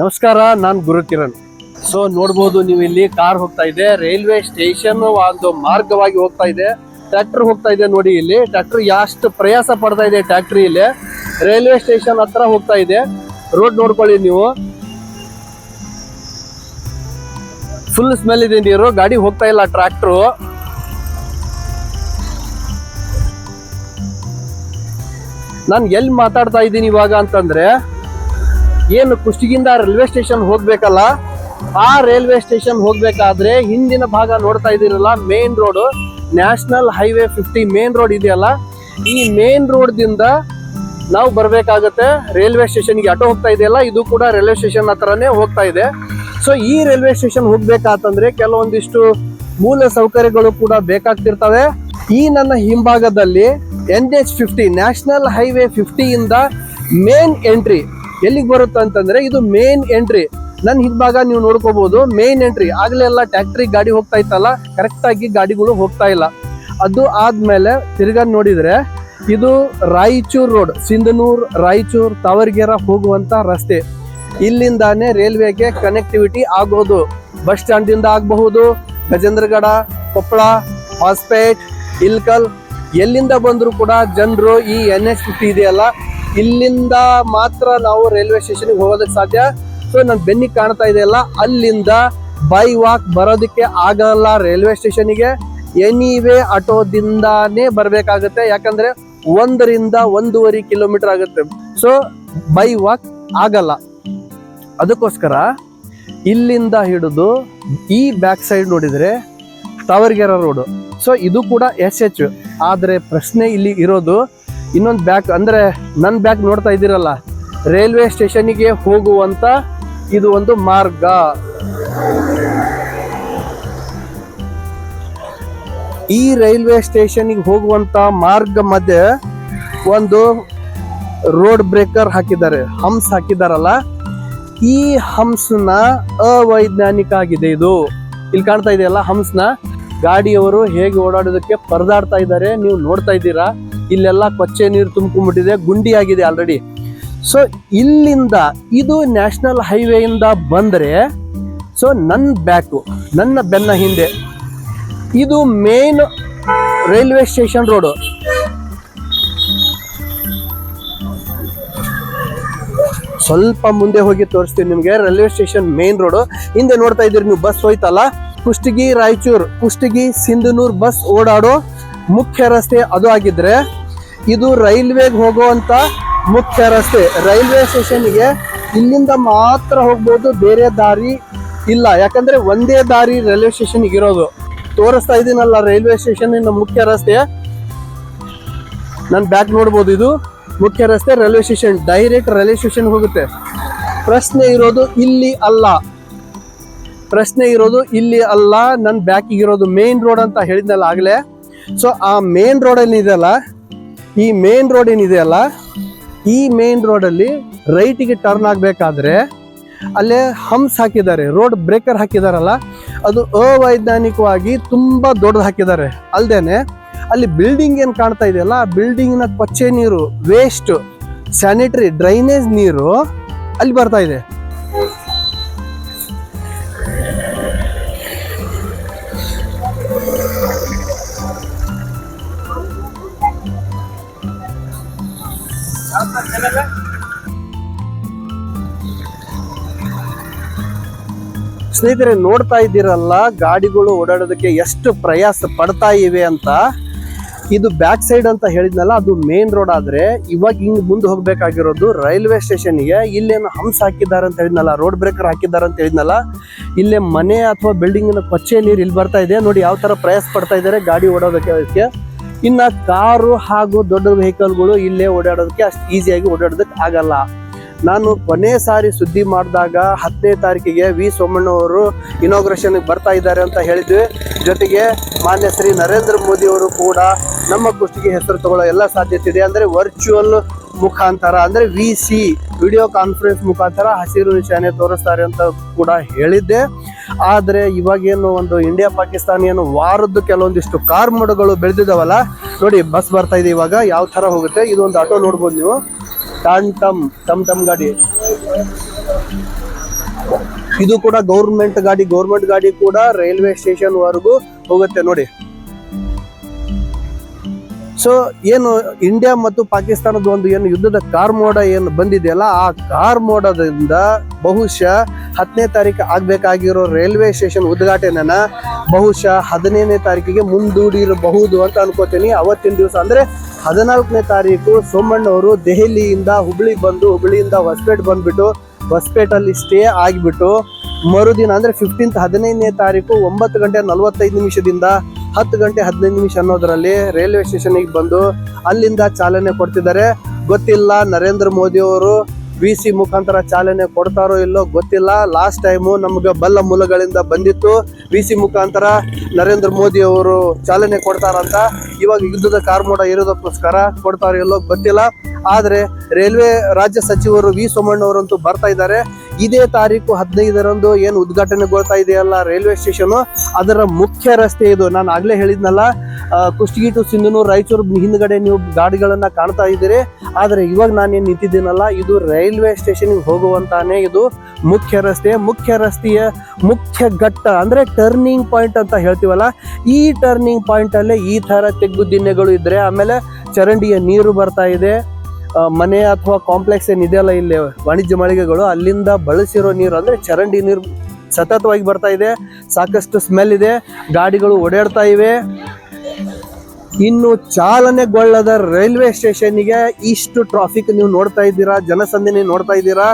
ನಮಸ್ಕಾರ, ನಾನು ಗುರು ಕಿರಣ್. ಸೊ ನೋಡ್ಬೋದು ನೀವು ಇಲ್ಲಿ ಕಾರ್ ಹೋಗ್ತಾ ಇದೆ, ರೈಲ್ವೆ ಸ್ಟೇಷನ್ ಒಂದು ಮಾರ್ಗವಾಗಿ ಹೋಗ್ತಾ ಇದೆ. ಟ್ರ್ಯಾಕ್ಟರ್ ಹೋಗ್ತಾ ಇದೆ ನೋಡಿ ಇಲ್ಲಿ. ಟ್ರ್ಯಾಕ್ಟರ್ ಎಷ್ಟು ಪ್ರಯಾಸ ಪಡ್ತಾ ಇದೆ ಟ್ರ್ಯಾಕ್ಟರ್ ಇಲ್ಲಿ. ರೈಲ್ವೆ ಸ್ಟೇಷನ್ ಹತ್ರ ಹೋಗ್ತಾ ಇದೆ. ರೋಡ್ ನೋಡ್ಕೊಳ್ಳಿ ನೀವು. ಫುಲ್ ಸ್ಮೆಲ್ ಇದೆ ನೀರು, ಗಾಡಿ ಹೋಗ್ತಾ ಇಲ್ಲ ಟ್ರ್ಯಾಕ್ಟ್ರು. ನಾನು ಎಲ್ಲಿ ಮಾತಾಡ್ತಾ ಇದ್ದೀನಿ ಇವಾಗ ಅಂತಂದ್ರೆ ಏನು ಕುಷ್ಟಿಗಿಂದ ರೈಲ್ವೆ ಸ್ಟೇಷನ್ ಹೋಗ್ಬೇಕಲ್ಲ, ಆ ರೈಲ್ವೆ ಸ್ಟೇಷನ್ ಹೋಗ್ಬೇಕಾದ್ರೆ ಹಿಂದಿನ ಭಾಗ ನೋಡ್ತಾ ಇದ್ದೀರಲ್ಲ main road national highway fifty main road ಇದೆಯಲ್ಲ, ಈ ಮೇನ್ ರೋಡ್ ದಿಂದ ನಾವು ಬರ್ಬೇಕಾಗತ್ತೆ, ರೈಲ್ವೆ ಸ್ಟೇಷನ್ಗೆ ಆಟೋ ಹೋಗ್ತಾ ಇದೆಯಲ್ಲ, ಇದು ಕೂಡ ರೈಲ್ವೆ ಸ್ಟೇಷನ್ ಹತ್ರನೇ ಹೋಗ್ತಾ ಇದೆ. ಸೊ ಈ ರೈಲ್ವೆ ಸ್ಟೇಷನ್ ಹೋಗ್ಬೇಕಾತಂದ್ರೆ ಕೆಲವೊಂದಿಷ್ಟು ಮೂಲ ಸೌಕರ್ಯಗಳು ಕೂಡ ಬೇಕಾಗ್ತಿರ್ತವೆ. ಈ ನನ್ನ ಹಿಂಭಾಗದಲ್ಲಿ N H fifty national highway ಫಿಫ್ಟಿಯಿಂದ main entry ಎಲ್ಲಿಗೆ ಬರುತ್ತೆ ಅಂತಂದ್ರೆ ಇದು ಮೇನ್ ಎಂಟ್ರಿ ನನ್ನ ಹಿಂಭಾಗ ನೀವು ನೋಡ್ಕೋಬಹುದು ಮೇನ್ ಎಂಟ್ರಿ ಆಗ್ಲೇ ಎಲ್ಲ ಟ್ಯಾಕ್ಟ್ರಿ ಗಾಡಿ ಹೋಗ್ತಾ ಇತ್ತಲ್ಲ ಕರೆಕ್ಟ್ ಆಗಿ ಗಾಡಿಗಳು ಹೋಗ್ತಾ ಇಲ್ಲ. ಅದು ಆದ್ಮೇಲೆ ತಿರ್ಗಾ ನೋಡಿದ್ರೆ ಇದು ರಾಯಚೂರು ರೋಡ್ ಸಿಂಧನೂರ್, ರಾಯಚೂರ್, ತಾವರ್ಗೆರೆ ಹೋಗುವಂತ ರಸ್ತೆ. ಇಲ್ಲಿಂದಾನೆ ರೈಲ್ವೆಗೆ ಕನೆಕ್ಟಿವಿಟಿ ಆಗೋದು. ಬಸ್ ಸ್ಟ್ಯಾಂಡ್ ಇಂದ ಆಗಬಹುದು, ಗಜೇಂದ್ರಗಡ, ಕೊಪ್ಪಳ, ಹಾಸ್ಪೇಟ್, ಇಲ್ಕಲ್. ಎಲ್ಲಿಂದ ಬಂದರೂ ಕೂಡ ಜನರು ಈ ಎನ್ ಎಚ್ ಫಿಫ್ಟಿ ಇದೆಯಲ್ಲ ಇಲ್ಲಿಂದ ಮಾತ್ರ ನಾವು ರೈಲ್ವೆ ಸ್ಟೇಷನ್ಗೆ ಹೋಗೋದಕ್ಕೆ ಸಾಧ್ಯ. ಸೊ ನನ್ನ ಬೆನ್ನಿಗೆ ಕಾಣ್ತಾ ಇದೆಯಲ್ಲ ಅಲ್ಲಿಂದ ಬೈ ವಾಕ್ ಬರೋದಕ್ಕೆ ಆಗಲ್ಲ ರೈಲ್ವೆ ಸ್ಟೇಷನ್ಗೆ. ಎನಿವೇ ಆಟೋದಿಂದಾನೇ ಬರಬೇಕಾಗುತ್ತೆ, ಯಾಕಂದ್ರೆ ಒಂದರಿಂದ ಒಂದೂವರೆ ಕಿಲೋಮೀಟರ್ ಆಗುತ್ತೆ. ಸೊ ಬೈ ವಾಕ್ ಆಗಲ್ಲ. ಅದಕ್ಕೋಸ್ಕರ ಇಲ್ಲಿಂದ ಹಿಡಿದು ಈ ಬ್ಯಾಕ್ ಸೈಡ್ ನೋಡಿದ್ರೆ ತಾವರ್ಗೆರೆ ರೋಡು. ಸೊ ಇದು ಕೂಡ ಎಸ್ ಎಚ್. ಆದರೆ ಪ್ರಶ್ನೆ ಇಲ್ಲಿ ಇರೋದು ಇನ್ನೊಂದು ಬ್ಯಾಕ್ ಅಂದರೆ ನನ್ನ ಬ್ಯಾಕ್ ನೋಡ್ತಾ ಇದ್ದೀರಲ್ಲ ರೈಲ್ವೆ ಸ್ಟೇಷನ್ಗೆ ಹೋಗುವಂತ ಇದು ಒಂದು ಮಾರ್ಗ. ಈ ರೈಲ್ವೆ ಸ್ಟೇಷನ್ಗೆ ಹೋಗುವಂತ ಮಾರ್ಗ ಮಧ್ಯೆ ಒಂದು ರೋಡ್ ಬ್ರೇಕರ್ ಹಾಕಿದ್ದಾರೆ, ಹಂಸ್ ಹಾಕಿದಾರಲ್ಲ. ಈ ಹಂಸ್ನ ಅವೈಜ್ಞಾನಿಕ ಆಗಿದೆ ಇದು. ಇಲ್ಲಿ ಕಾಣ್ತಾ ಇದೆಯಲ್ಲ ಹಂಸ್ನ. ಗಾಡಿಯವರು ಹೇಗೆ ಓಡಾಡೋದಕ್ಕೆ ಪರದಾಡ್ತಾ ಇದ್ದಾರೆ, ನೀವು ನೋಡ್ತಾ ಇದ್ದೀರಾ. ಇಲ್ಲೆಲ್ಲ ಕೊಚ್ಚೆ ನೀರು ತುಂಬ್ಕೊಂಡ್ಬಿಟ್ಟಿದೆ ಗುಂಡಿ ಆಗಿದೆ ಆಲ್ರೆಡಿ ಸೊ ಇಲ್ಲಿಂದ ಇದು ನ್ಯಾಷನಲ್ ಹೈವೇಯಿಂದ ಬಂದರೆ ಸೊ ನನ್ನ ಬ್ಯಾಕು ನನ್ನ ಬೆನ್ನ ಹಿಂದೆ, ಇದು ಮೇನ್ ರೈಲ್ವೆ ಸ್ಟೇಷನ್ ರೋಡು ಸ್ವಲ್ಪ ಮುಂದೆ ಹೋಗಿ ತೋರಿಸ್ತೀನಿ ನಿಮಗೆ ರೈಲ್ವೆ ಸ್ಟೇಷನ್ ಮೇನ್ ರೋಡು ಹಿಂದೆ ನೋಡ್ತಾ ಇದ್ದೀರಿ ನೀವು ಬಸ್ ಹೋಯ್ತಲ್ಲ? ಕುಷ್ಟಗಿ ರಾಯಚೂರು, ಕುಷ್ಟಗಿ ಸಿಂಧನೂರ್ ಬಸ್ ಓಡಾಡೋ ಮುಖ್ಯ ರಸ್ತೆ ಅದು ಆಗಿದ್ರೆ ಇದು ರೈಲ್ವೆಗೆ ಹೋಗುವಂತ ಮುಖ್ಯ ರಸ್ತೆ. ರೈಲ್ವೆ ಸ್ಟೇಷನ್ಗೆ ಇಲ್ಲಿಂದ ಮಾತ್ರ ಹೋಗ್ಬೋದು, ಬೇರೆ ದಾರಿ ಇಲ್ಲ. ಯಾಕಂದ್ರೆ ಒಂದೇ ದಾರಿ ರೈಲ್ವೆ ಸ್ಟೇಷನ್ಗೆ ಇರೋದು. ತೋರಿಸ್ತಾ ಇದೀನಲ್ಲ ರೈಲ್ವೆ ಸ್ಟೇಷನ್ ಮುಖ್ಯ ರಸ್ತೆ. ನನ್ನ ಬ್ಯಾಕ್ ನೋಡ್ಬೋದು ಇದು. ಮುಖ್ಯ ರಸ್ತೆ railway station. Direct railway station ಹೋಗುತ್ತೆ. ಪ್ರಶ್ನೆ ಇರೋದು ಇಲ್ಲಿ ಅಲ್ಲ. ಪ್ರಶ್ನೆ ಇರೋದು ಇಲ್ಲಿ ಅಲ್ಲ. ನನ್ನ ಬ್ಯಾಕಿಗೆ ಇರೋದು ಮೇನ್ ರೋಡ್ ಅಂತ ಹೇಳಿದ್ನಲ್ಲ ಆಗಲೇ. ಸೊ ಆ ಮೇನ್ ರೋಡ್ ಏನಿದೆಯಲ್ಲ ಈ ಮೇನ್ ರೋಡ್ ಏನಿದೆಯಲ್ಲ ಈ ಮೇನ್ ರೋಡಲ್ಲಿ ರೈಟಿಗೆ ಟರ್ನ್ ಆಗಬೇಕಾದ್ರೆ ಅಲ್ಲೇ ಹಂಪ್ಸ್ ಹಾಕಿದ್ದಾರೆ ರೋಡ್ ಬ್ರೇಕರ್ ಹಾಕಿದಾರಲ್ಲ, ಅದು ಅವೈಜ್ಞಾನಿಕವಾಗಿ ತುಂಬ ದೊಡ್ಡದು ಹಾಕಿದ್ದಾರೆ. ಅಲ್ದೇನೆ ಅಲ್ಲಿ ಬಿಲ್ಡಿಂಗ್ ಏನು ಕಾಣ್ತಾ ಇದೆಯಲ್ಲ ಆ ಬಿಲ್ಡಿಂಗ್ನ ಕೊಚ್ಚೆ ನೀರು ವೇಸ್ಟ್ ಸ್ಯಾನಿಟರಿ ಡ್ರೈನೇಜ್ ನೀರು ಅಲ್ಲಿ ಬರ್ತಾ ಇದೆ. ಸ್ನೇಹಿತರೆ, ನೋಡ್ತಾ ಇದ್ದೀರಲ್ಲ, ಗಾಡಿಗಳು ಓಡಾಡೋದಕ್ಕೆ ಎಷ್ಟು ಪ್ರಯಾಸ ಪಡ್ತಾ ಇವೆ ಅಂತ. ಇದು ಬ್ಯಾಕ್ ಸೈಡ್ ಅಂತ ಹೇಳಿದ್ನಲ್ಲ, ಅದು ಮೇನ್ ರೋಡ್ ಆದ್ರೆ ಇವಾಗ ಹಿಂಗ್ ಮುಂದೆ ಹೋಗ್ಬೇಕಾಗಿರೋದು ರೈಲ್ವೆ ಸ್ಟೇಷನ್ಗೆ. ಇಲ್ಲೇನು ಹಂಸ್ ಹಾಕಿದ್ದಾರೆ ಅಂತ ಹೇಳಿದ್ನಲ್ಲ ರೋಡ್ ಬ್ರೇಕರ್ ಹಾಕಿದ್ದಾರೆ ಅಂತ ಹೇಳಿದ್ನಲ್ಲ, ಇಲ್ಲೇ ಮನೆ ಅಥವಾ ಬಿಲ್ಡಿಂಗ್ನ ಕೊಚ್ಚೆ ನೀರು ಇಲ್ಲಿ ಬರ್ತಾ ಇದೆ. ನೋಡಿ, ಯಾವ ತರ ಪ್ರಯಾಸ ಪಡ್ತಾ ಇದ್ದಾರೆ ಗಾಡಿ ಓಡೋದಕ್ಕೆ ಅದಕ್ಕೆ ಇನ್ನ ಕಾರು ಹಾಗೂ ದೊಡ್ಡ ವೆಹಿಕಲ್ಗಳು ಇಲ್ಲೇ ಓಡಾಡೋದಕ್ಕೆ ಅಷ್ಟು ಈಸಿಯಾಗಿ ಓಡಾಡೋದಕ್ಕೆ ಆಗಲ್ಲ. ನಾನು ಕೊನೆ ಸಾರಿ ಸುದ್ದಿ ಮಾಡಿದಾಗ ಹತ್ತನೇ ತಾರೀಕಿಗೆ ವಿ ಸೋಮಣ್ಣ ಅವರು ಇನಾಗ್ರೇಷನ್ ಬರ್ತಾ ಇದ್ದಾರೆ ಅಂತ ಹೇಳಿದ್ವಿ. ಜೊತೆಗೆ ಮಾನ್ಯ ಶ್ರೀ ನರೇಂದ್ರ ಮೋದಿ ಅವರು ಕೂಡ ನಮ್ಮ ಕುಷ್ಟಿಗೆ ಹೆಸರು ತಗೊಳ್ಳೋ ಎಲ್ಲ ಸಾಧ್ಯತೆ ಇದೆ. ಅಂದರೆ ವರ್ಚುವಲ್ ಮುಖಾಂತರ, ಅಂದರೆ ವಿ ಸಿ ವಿಡಿಯೋ ಕಾನ್ಫರೆನ್ಸ್ ಮುಖಾಂತರ ಹಸಿರು ನಿಶಾನೆ ತೋರಿಸ್ತಾರೆ ಅಂತ ಕೂಡ ಹೇಳಿದ್ದೆ. ಆದರೆ ಇವಾಗೇನು ಒಂದು ಇಂಡಿಯಾ ಪಾಕಿಸ್ತಾನ ಏನು ವಾರದ್ದು ಕೆಲವೊಂದಿಷ್ಟು ಕಾರ್ ಮೋಡಗಳು ಬೆಳೆದಿದಾವಲ್ಲ, ನೋಡಿ ಬಸ್ ಬರ್ತಾ ಇದೆ ಇವಾಗ, ಯಾವ ಥರ ಹೋಗುತ್ತೆ? ಇದೊಂದು ಆಟೋ ನೋಡ್ಬೋದು ನೀವು. ಟಮ್ ಟಮ್ ಟಮ್ ಟಮ್ ಗಾಡಿ. ಇದು ಕೂಡ ಗೌರ್ಮೆಂಟ್ ಗಾಡಿ ಗೌರ್ಮೆಂಟ್ ಗಾಡಿ ಕೂಡ ರೈಲ್ವೆ ಸ್ಟೇಷನ್ ವರೆಗೂ ಹೋಗುತ್ತೆ ನೋಡಿ. ಸೊ ಏನು ಇಂಡಿಯಾ ಮತ್ತು ಪಾಕಿಸ್ತಾನದ ಒಂದು ಏನು ಯುದ್ಧದ ಕಾರ್ ಮೋಡ ಏನು ಬಂದಿದೆಯಲ್ಲ, ಆ ಕಾರ್ ಮೋಡದಿಂದ ಬಹುಶಃ ಹತ್ತನೇ ತಾರೀಕು ಆಗಬೇಕಾಗಿರೋ ರೈಲ್ವೆ ಸ್ಟೇಷನ್ ಉದ್ಘಾಟನೆನ ಬಹುಶಃ ಹದಿನೈದನೇ ತಾರೀಕಿಗೆ ಮುಂದೂಡಿರಬಹುದು ಅಂತ ಅನ್ಕೋತೀನಿ. ಅವತ್ತಿನ ದಿವಸ ಅಂದರೆ ಹದಿನಾಲ್ಕನೇ ತಾರೀಕು ಸೋಮಣ್ಣವರು ದೆಹಲಿಯಿಂದ ಹುಬ್ಳಿ ಬಂದು, ಹುಬ್ಳಿಯಿಂದ ಹೊಸಪೇಟೆ ಬಂದುಬಿಟ್ಟು ಹೊಸಪೇಟಲ್ಲಿ ಸ್ಟೇ ಆಗಿಬಿಟ್ಟು ಮರುದಿನ ಅಂದರೆ ಫಿಫ್ಟೀನ್ತ್ ಹದಿನೈದನೇ ತಾರೀಕು ಒಂಬತ್ತು ಗಂಟೆ ನಲವತ್ತೈದು ನಿಮಿಷದಿಂದ ಹತ್ತು ಗಂಟೆ ಹದಿನೈದು ನಿಮಿಷ ಅನ್ನೋದರಲ್ಲಿ ರೈಲ್ವೆ ಸ್ಟೇಷನ್ಗೆ ಬಂದು ಅಲ್ಲಿಂದ ಚಾಲನೆ ಕೊಡ್ತಿದ್ದಾರೆ. ಗೊತ್ತಿಲ್ಲ ನರೇಂದ್ರ ಮೋದಿ ಅವರು ವಿ ಸಿ ಮುಖಾಂತರ ಚಾಲನೆ ಕೊಡ್ತಾರೋ ಇಲ್ಲೋ ಗೊತ್ತಿಲ್ಲ. ಲಾಸ್ಟ್ ಟೈಮು ನಮ್ಗೆ ಬಲ್ಲ ಮೂಲಗಳಿಂದ ಬಂದಿತ್ತು. ವಿ ಸಿ ಮುಖಾಂತರ ನರೇಂದ್ರ ಮೋದಿ ಅವರು ಚಾಲನೆ ಕೊಡ್ತಾರಂತ. ಇವಾಗ ಯುದ್ಧದ ಕಾರ್ಮೋಡ ಇರೋದಕ್ಕೋಸ್ಕರ ಕೊಡ್ತಾರೋ ಇಲ್ಲೋ ಗೊತ್ತಿಲ್ಲ. ಆದರೆ ರೈಲ್ವೆ ರಾಜ್ಯ ಸಚಿವರು ವಿ ಸೋಮಣ್ಣವರಂತೂ ಬರ್ತಾ ಇದ್ದಾರೆ. ಇದೇ ತಾರೀಕು ಹದಿನೈದರಂದು ಏನು ಉದ್ಘಾಟನೆಗೊಳ್ತಾ ಇದೆಯಲ್ಲ ರೈಲ್ವೆ ಸ್ಟೇಷನ್? ಅದರ ಮುಖ್ಯ ರಸ್ತೆ ಇದು. ನಾನು ಆಗ್ಲೇ ಹೇಳಿದ್ನಲ್ಲ ಕುಷ್ಟಗಿ ಟು ಸಿಂಧನೂರು, ರಾಯಚೂರು ಹಿಂದ್ಗಡೆ ನೀವು ಗಾಡಿಗಳನ್ನ ಕಾಣ್ತಾ ಇದ್ದೀರಿ. ಆದರೆ ಇವಾಗ ನಾನೇನು ನಿಂತಿದ್ದೀನಲ್ಲ, ಇದು ರೈಲ್ವೆ ಸ್ಟೇಷನ್ಗೆ ಹೋಗುವಂತಾನೆ ಇದು ಮುಖ್ಯ ರಸ್ತೆ. ಮುಖ್ಯ ರಸ್ತೆಯ ಮುಖ್ಯ ಘಟ್ಟ, ಅಂದ್ರೆ ಟರ್ನಿಂಗ್ ಪಾಯಿಂಟ್ ಅಂತ ಹೇಳ್ತೀವಲ್ಲ, ಈ ಟರ್ನಿಂಗ್ ಪಾಯಿಂಟ್ ಅಲ್ಲೇ ಈ ತರ ತೆಗ್ಗು ದಿನ್ನೆಗಳು ಇದ್ರೆ ಆಮೇಲೆ ಚರಂಡಿಯ ನೀರು ಬರ್ತಾ ಇದೆ. ಮನೆ ಅಥವಾ ಕಾಂಪ್ಲೆಕ್ಸ್ ಏನಿದೆಯಲ್ಲ ಇಲ್ಲಿ ವಾಣಿಜ್ಯ ಮಳಿಗೆಗಳು, ಅಲ್ಲಿಂದ ಬಳಸಿರೋ ನೀರು ಅಂದ್ರೆ ಚರಂಡಿ ನೀರು ಸತತವಾಗಿ ಬರ್ತಾ ಇದೆ. ಸಾಕಷ್ಟು ಸ್ಮೆಲ್ ಇದೆ. ಗಾಡಿಗಳು ಓಡಾಡ್ತಾ ಇವೆ. ಇನ್ನು ಚಾಲನೆಗೊಳ್ಳದ ರೈಲ್ವೆ ಸ್ಟೇಷನ್ಗೆ ಇಷ್ಟು ಟ್ರಾಫಿಕ್ ನೀವು ನೋಡ್ತಾ ಇದ್ದೀರಾ? ಜನಸಂದಣಿ ನೋಡ್ತಾ ಇದ್ದೀರಾ?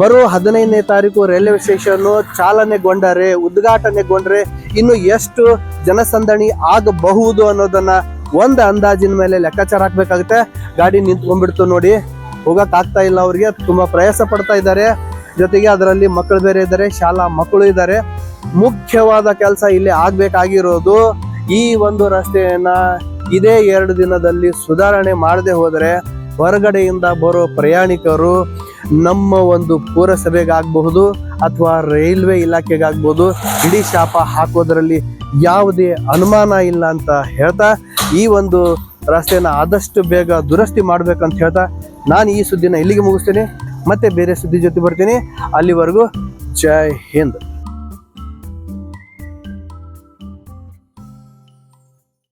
ಬರೋ ಹದಿನೈದನೇ ತಾರೀಕು ರೈಲ್ವೆ ಸ್ಟೇಷನ್ ಚಾಲನೆಗೊಂಡರೆ, ಉದ್ಘಾಟನೆಗೊಂಡ್ರೆ ಇನ್ನು ಎಷ್ಟು ಜನಸಂದಣಿ ಆಗಬಹುದು ಅನ್ನೋದನ್ನ ಒಂದು ಅಂದಾಜಿನ ಮೇಲೆ ಲೆಕ್ಕಾಚಾರ ಹಾಕ್ಬೇಕಾಗುತ್ತೆ. ಗಾಡಿ ನಿಂತ್ಕೊಂಡ್ಬಿಡ್ತು ನೋಡಿ. ಹೋಗಕ್ ಆಗ್ತಾ ಇಲ್ಲ ಅವ್ರಿಗೆ. ತುಂಬಾ ಪ್ರಯಾಸ ಪಡ್ತಾ ಇದ್ದಾರೆ. ಜೊತೆಗೆ ಅದರಲ್ಲಿ ಮಕ್ಕಳು ಬೇರೆ ಇದ್ದಾರೆ, ಶಾಲಾ ಮಕ್ಕಳು ಇದ್ದಾರೆ. ಮುಖ್ಯವಾದ ಕೆಲಸ ಇಲ್ಲಿ ಆಗ್ಬೇಕಾಗಿರೋದು ಈ ಒಂದು ರಸ್ತೆಯನ್ನ ಇದೇ ಎರಡು ದಿನದಲ್ಲಿ ಸುಧಾರಣೆ ಮಾಡದೆ ಹೋದರೆ ಹೊರಗಡೆಯಿಂದ ಬರೋ ಪ್ರಯಾಣಿಕರು ನಮ್ಮ ಒಂದು ಪುರಸಭೆಗಾಗಬಹುದು ಅಥವಾ ರೈಲ್ವೆ ಇಲಾಖೆಗಾಗ್ಬೋದು ಇಡೀ ಶಾಪ ಹಾಕೋದ್ರಲ್ಲಿ ಯಾವುದೇ ಅನುಮಾನ ಇಲ್ಲ ಅಂತ ಹೇಳ್ತಾ ಈ ಒಂದು ರಸ್ತೆಯನ್ನು ಆದಷ್ಟು ಬೇಗ ದುರಸ್ತಿ ಮಾಡಬೇಕಂತ ಹೇಳ್ತಾ ನಾನು ಈ ಸುದ್ದಿನ ಇಲ್ಲಿಗೆ ಮುಗಿಸ್ತೇನೆ. ಮತ್ತೆ ಬೇರೆ ಸುದ್ದಿ ಜೊತೆ ಬರ್ತೀನಿ. ಅಲ್ಲಿವರೆಗೂ ಜೈ ಹಿಂದ್.